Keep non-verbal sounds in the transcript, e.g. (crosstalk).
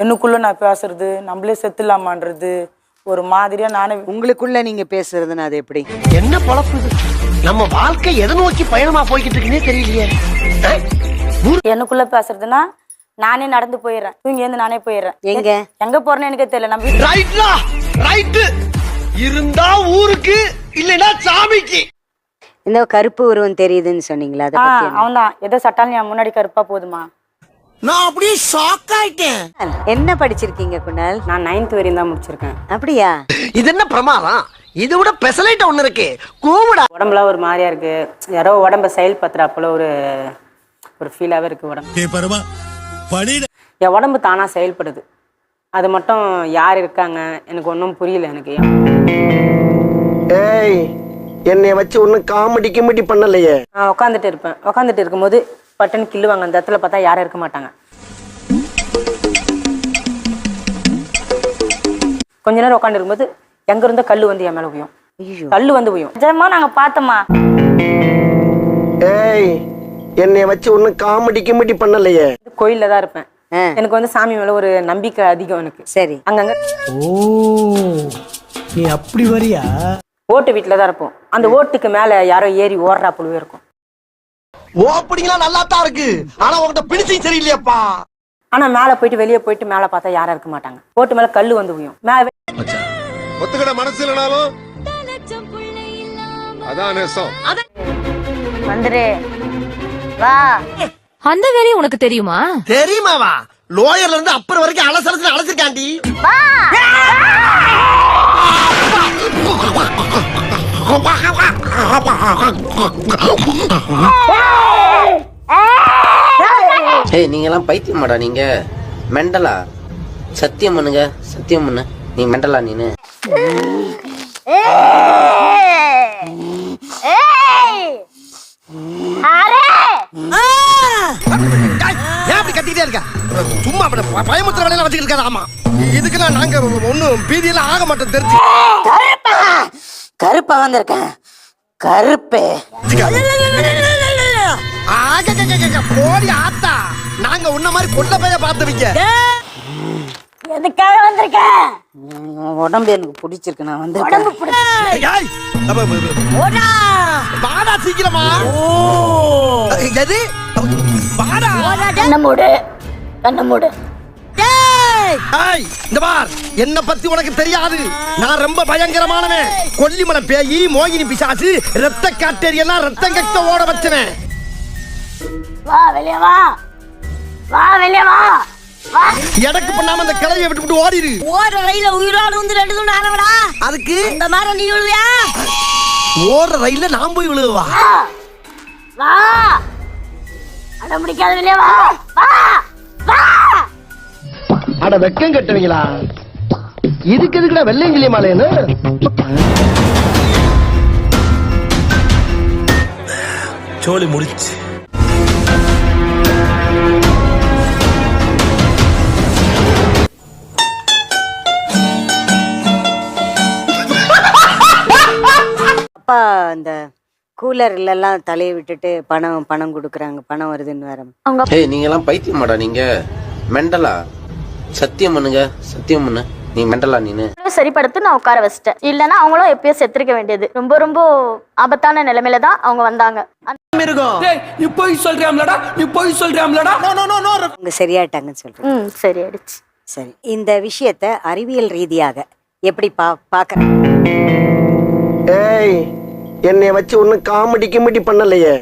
எனக்குள்ள நான் பேசுறது? நம்மளே செத்துலாமான்றது ஒரு மாதிரியா நானே உங்களுக்குள்ள நீங்க பேசுறதுன்னு அது எப்படி? என்ன பொழப்பு இது? நம்ம வாழ்க்கை எதை நோக்கி பயணமா போய்கிட்டு இருக்குன்னே தெரியலையே? எனக்குள்ள பேசுறதுன்னா நானே நடந்து போயிடுறேன். தூங்கி எழுந்து நானே போயிடுறேன். எங்க? எங்க போறேன்னு எனக்கு தெரியல. நம்ம ரைட்லா? ரைட் இருந்தா ஊருக்கு இல்லைன்னா சாமிக்கு. இந்த கருப்பு உருவம் தெரியுதுன்னு சொன்னீங்களா? அவன் தான் எதை சட்டாலும் என் முன்னாடி கருப்பா போதுமா? நான் அப்படியே ஷாக் ஆயிட்டேன். என்ன படிச்சிருக்கீங்க குணால்? நான் நைன்த் வரையும் தான் முடிச்சிருக்கேன். அப்படியா? இது என்ன பிரமாதம்? இதை விட பெசலைட்ட ஒண்ணு இருக்கு. கூவிடா. உடம்புலாம் ஒரு மாதிரியா இருக்கு. யாரோ உடம்ப செயல்படுத்துறாப்புல ஒரு ஒரு ஃபீலாவே இருக்கு உடம்பு. என் உடம்பு தானா செயல்படுது. அது மட்டும் யார் இருக்காங்க? எனக்கு ஒன்றும் புரியல எனக்கு. ஏய் என்னைய வச்சு ஒன்னும் காமெடி கிமெடி பண்ணலையே. நான் உட்காந்துட்டு இருப்பேன். உட்காந்துட்டு இருக்கும்போது பட்டுன்னு கிள்ளுவாங்க. அந்த இடத்துல பார்த்தா யாரும் இருக்க மாட்டாங்க. கொஞ்ச நேரம் உட்காந்து இருக்கும்போது எங்க இருந்தோ கல்லு வந்து என் மேல உயும். ஐயோ. கல்லு வந்து உயும். நிஜமா நாங்க பார்த்தோமா? ஏய் என்னைய வச்சு ஒன்னும் காமெடி கிமெடி பண்ணலையே. கோயில்ல தான் இருப்பேன். எனக்கு வந்து சாமி மேல ஒரு நம்பிக்கை அதிகம் எனக்கு. சரி. அங்கங்க ஓ நீ அப்படி வரியா? ஓட்டு வீட்டில் தான் இருப்போம். அந்த ஓட்டுக்கு மேல யாரோ ஏறி ஓடுறா புழுவே இருக்கும். ஓப்பனிங்லாம் நல்லா தான் இருக்கு. ஆனா உங்ககிட்ட பிடிச்சும் சரியில்லையாப்பா. ஆனா மேல போயிட்டு வெளியே போயிட்டு மேல பார்த்தா யாரும் இருக்க மாட்டாங்க. ஓட்டு மேல கல்லு வந்து உயும் மேல ஒத்துக்கிட மனசு இல்லைனாலும் அதான் நேசம். வந்துரு. வா. அந்த வேலையும் உனக்கு தெரியுமா? தெரியுமாவா லோயர்ல இருந்து அப்புறம் வரைக்கும் அலசலத்துல அழைச்சிருக்காண்டி ஏய் (laughs) எல்லாம் பைத்தியமாடா நீங்க மெண்டலா சத்தியம் பண்ணுங்க சத்தியம் பண்ணு நீ மெண்டலா நீனு சும்மா அப்படி ப- பயமுத்துற வேலையில வச்சுக்கிட்டு இருக்காது ஆமா இதுக்கெல்லாம் நாங்க ஒன்னும் பீதியெல்லாம் ஆக மாட்டோம் தெரிஞ்சு கருப்பா வந்திருக்கேன் கருப்பு ஆககககக, போடி ஆத்தா நாங்க உன்ன மாதிரி கொள்ள பைய பார்த்தவங்க எதுக்காக வந்திருக்கேன் உடம்பு எனக்கு பிடிச்சிருக்கு நான் வந்து அப்ப. வாடா சீக்கிரமா. எது? வாடா. கண்ண மூடு கண்ண மூடு. ஏய், இந்த பார் என்ன பத்தி உனக்கு தெரியாது. நான் ரொம்ப பயங்கரமானவன். கொல்லிமலை பேயி மோகினி பிசாசு ரத்த காட்டேரியெல்லாம் ரத்தம் கட்ட ஓட வச்சவன். வா வெளியே வா. வா வெளியே வா. வா. எடக்கு பண்ணாம அந்த கிளைய விட்டு ஓடிரு. ஓடுற ரயில உயிரோடு வந்து ரெண்டு துண்டு ஆனவடா அதுக்கு? இந்த மாதிரி நீ விழுவியா? ஓடுற ரயில்ல நான் போய் விழுவா வா. அடம் பிடிக்காத வெளியே வா. வா. வா. அட வெக்கம் கட்டுவீங்களா? இதுக்கு எதுக்குடா வெள்ளையங்கிலி மாலைன்னு சோலி முடிச்சு. அப்பா அந்த கூலர்ல எல்லாம் தலையை விட்டுட்டு பணம் பணம் கொடுக்குறாங்க. பணம் வருதுன்னு வேற. ஏய் நீங்க எல்லாம் பைத்தியமாடா நீங்க. மெண்டலா? சத்தியம் பண்ணுங்க. சத்தியம் பண்ணு. நீ மெண்டலா நீனு. சரிப்படுத்து நான் உட்கார வச்சிட்டேன். இல்லைன்னா அவங்களும் எப்பயோ செத்துருக்க வேண்டியது. ரொம்ப ரொம்ப ஆபத்தான நிலைமையில தான் அவங்க வந்தாங்க. நீ போய் சொல்றியாம்லடா நீ போய் சொல்றியாம்லடா அவங்க சரியாயிட்டாங்கன்னு சொல்றேன். ம் சரி ஆயிடுச்சு சரி. இந்த விஷயத்த அறிவியல் ரீதியாக எப்படி பா பாக்குறேன் ஏய் என்னை வச்சு ஒன்னும் காமெடி கிமெடி பண்ணலையே.